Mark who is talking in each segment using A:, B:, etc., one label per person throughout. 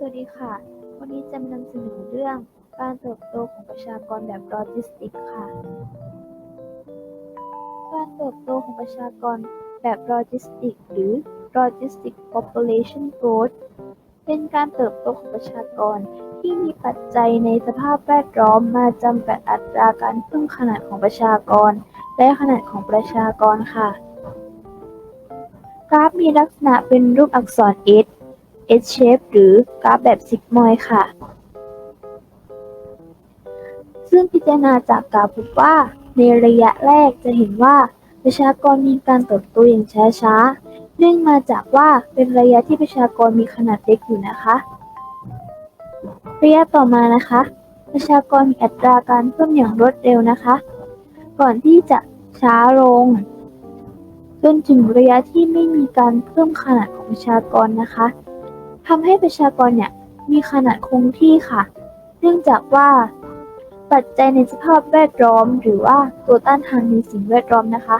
A: สวัสดีค่ะ วันนี้จะมานำเสนอเรื่องการเติบโตของประชากรแบบโลจิสติกค่ะ การเติบโตของประชากรแบบโลจิสติกหรือ logistic population growth เป็นการเติบโตของประชากรที่มีปัจจัยในสภาพแวดล้อมมาจำกัดอัตราการเพิ่มขนาดของประชากร และขนาดของประชากรค่ะ กราฟมีลักษณะเป็นรูปอักษร S S shape หรือกราฟแบบซิกมอยค่ะ ซึ่งพิจารณาจากกราฟพบว่า ในระยะแรกจะเห็นว่าประชากรมีการเติบโตอย่างช้าๆ เนื่องมาจากว่าเป็นระยะที่ประชากรมีขนาดเล็กอยู่นะคะ ระยะต่อมานะคะ ประชากรมีอัตราการเพิ่มอย่างรวดเร็วนะคะ ก่อนที่จะช้าลงจนถึงระยะที่ไม่มีการเพิ่มขนาดของประชากรนะคะ ทำให้ประชากรเนี่ยมีขนาดคงที่ค่ะ เนื่องจากว่าปัจจัยในสภาพแวดล้อม หรือว่าตัวต้านทานในสิ่งแวดล้อมนะคะ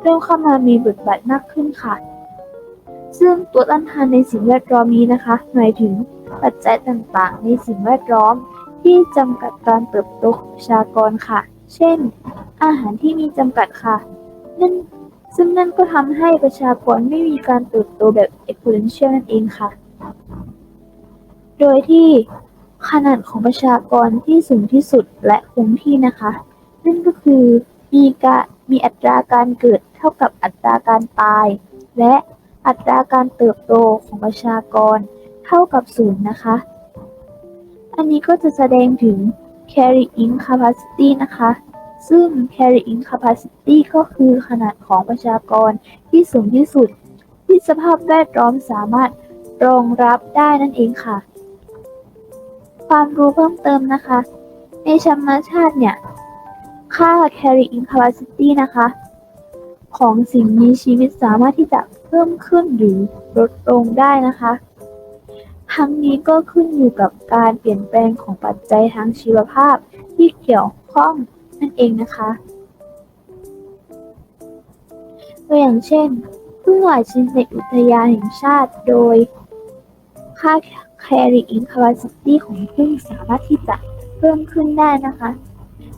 A: เริ่มเข้ามามีบทบาทมากขึ้นค่ะ ซึ่งตัวต้านทานในสิ่งแวดล้อมนี้นะคะหมายถึงปัจจัยต่างๆ ในสิ่งแวดล้อม ที่จำกัดการเติบโตของประชากรค่ะ เช่น อาหารที่มีจำกัดค่ะนั่นซึ่งนั่นก็ทำให้ประชากรไม่มีการเติบโตแบบ exponential นั่นเองค่ะ โดยที่ขนาดของประชากรที่สูงที่สุดและคงที่นะคะ นั่นก็คือมีการมีอัตราการเกิดเท่ากับอัตราการตาย และอัตราการเติบโตของประชากรเท่ากับศูนย์นะคะ อันนี้ก็จะแสดงถึง carrying capacity นะคะ ซึ่ง carrying capacity ก็คือขนาดของประชากรที่สูงที่สุด ที่สภาพแวดล้อมสามารถรองรับได้นั่นเองค่ะ ความรู้เพิ่มเติมนะคะ ในธรรมชาติเนี่ย ค่า carrying capacity นะคะ ของสิ่งมีชีวิตสามารถที่จะเพิ่มขึ้นหรือลดลงได้นะคะ ทั้งนี้ก็ขึ้นอยู่กับการเปลี่ยนแปลงของปัจจัยทางชีวภาพที่เกี่ยวข้องนั่นเองนะคะตัวอย่างเช่นพึ่งหลายชนิดในอุทยานแห่งชาติโดยค่า Carry in capacity ของพึ่งสามารถที่จะเพิ่มขึ้นได้นะคะ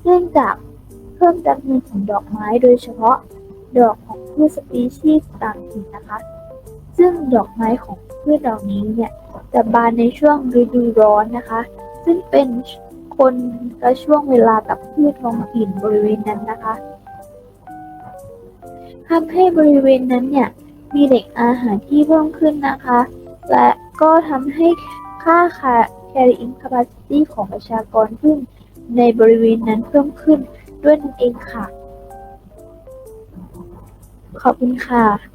A: เนื่องจากเพิ่มจำนวนของดอกไม้โดยเฉพาะดอกของพืชสปีชีส์ต่างถิ่นนะคะ ซึ่งดอกไม้ของพืชเหล่านี้เนี่ยจะบานในช่วงฤดูร้อนนะคะ ซึ่งเป็นคนละช่วงเวลากับพืชท้องถิ่นบริเวณนั้นนะคะทำให้บริเวณนั้นเนี่ยมีแหล่งอาหารที่เพิ่มขึ้นนะคะ และก็ทำให้ ค่า carrying capacity ของประชากรพึ่งในบริเวณนั้นเพิ่มขึ้นด้วยนั่นเองค่ะ ขอบคุณค่ะ